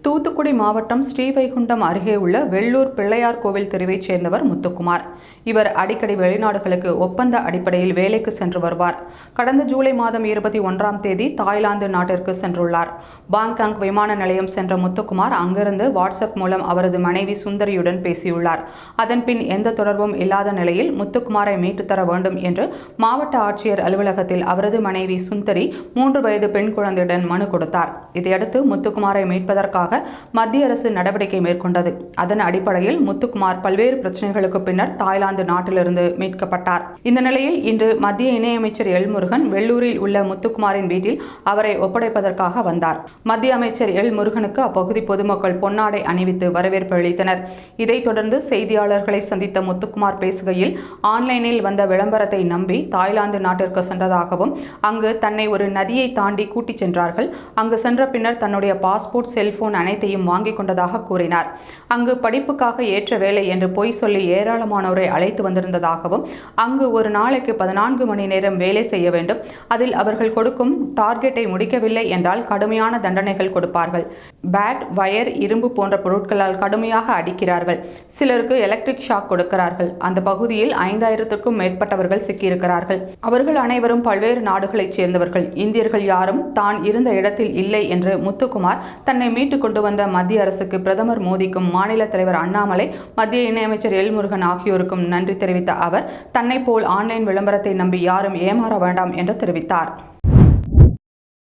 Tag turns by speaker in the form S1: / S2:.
S1: தூத்துக்குடி மாவட்டம் ஸ்ரீவைகுண்டம் அருகே உள்ள வெள்ளூர் பிள்ளையார் கோவில் தெருவைச் சேர்ந்தவர் முத்துக்குமார். இவர் அடிக்கடி வெளிநாடுகளுக்கு ஒப்பந்த அடிப்படையில் வேலைக்கு சென்று வருவார். கடந்த ஜூலை மாதம் இருபத்தி ஒன்றாம் தேதி தாய்லாந்து நாட்டிற்கு சென்றுள்ளார். பாங்காங் விமான நிலையம் சென்ற முத்துக்குமார் அங்கிருந்து வாட்ஸ்அப் மூலம் அவரது மனைவி சுந்தரியுடன் பேசியுள்ளார். அதன்பின் எந்த தொடர்பும் இல்லாத நிலையில் முத்துக்குமாரை மீட்டுத் தர வேண்டும் என்று மாவட்ட ஆட்சியர் அலுவலகத்தில் அவரது மனைவி சுந்தரி மூன்று வயது பெண் குழந்தையுடன் மனு கொடுத்தார். இதையடுத்து முத்துக்குமாரை மீட்பதற்காக தொடர்பாக மத்திய அரசு நடவடிக்கை மேற்கொண்டது. அதன் அடிப்படையில் முத்துக்குமார் பல்வேறு பிரச்சனைகளுக்கு பின்னர் தாய்லாந்து நாட்டிலிருந்து மீட்கப்பட்டார். இந்த நிலையில் இன்று மத்திய இணையமைச்சர் எல் முருகன் வெள்ளூரில் உள்ள முத்துக்குமாரின் வீட்டில் அவரை ஒப்படைப்பதற்காக வந்தார். மத்திய அமைச்சர் எல் முருகனுக்கு அப்பகுதி பொதுமக்கள் பொன்னாடை அணிவித்து வரவேற்பு அளித்தனர். இதைத் தொடர்ந்து செய்தியாளர்களை சந்தித்த முத்துக்குமார் பேசுகையில் ஆன்லைனில் வந்த விளம்பரத்தை நம்பி தாய்லாந்து நாட்டிற்கு சென்றதாகவும் அங்கு தன்னை ஒரு நதியை தாண்டி கூட்டிச் சென்றார்கள். அங்கு சென்ற பின்னர் தன்னுடைய பாஸ்போர்ட் செல்போன் அனைத்தையும் வாங்கிக் கொண்டதாக கூறினார். அங்கு படிப்புக்காக ஏற்ற வேலை என்று பொய் சொல்லி ஏராளமானோரை அழைத்து வந்திருந்ததாகவும் அங்கு ஒரு நாளைக்கு பதினான்கு மணி நேரம் வேலை செய்ய வேண்டும். அதில் அவர்கள் கொடுக்கும் டார்கெட்டை முடிக்கவில்லை என்றால் கடுமையான தண்டனைகள் கொடுப்பார்கள். பேட் வயர் இரும்பு போன்ற பொருட்களால் கடுமையாக அடிக்கிறார்கள். சிலருக்கு எலக்ட்ரிக் ஷாக் கொடுக்கிறார்கள். அந்த பகுதியில் ஐந்தாயிரத்திற்கும் மேற்பட்டவர்கள் சிக்கியிருக்கிறார்கள். அவர்கள் அனைவரும் பல்வேறு நாடுகளைச் சேர்ந்தவர்கள். இந்தியர்கள் யாரும் தான் இருந்த இடத்தில் இல்லை என்று முத்துக்குமார் தன்னை மீட்டு மீட்டு கொண்டு வந்த மத்திய அரசுக்கு பிரதமர் மோடிக்கும் மாநில தலைவர் அண்ணாமலை மத்திய இணையமைச்சர் எல் முருகன் ஆகியோருக்கும் நன்றி தெரிவித்த அவர் தன்னை போல் ஆன்லைன் விளம்பரத்தை நம்பி யாரும் ஏமாற வேண்டாம் என்று தெரிவித்தார்.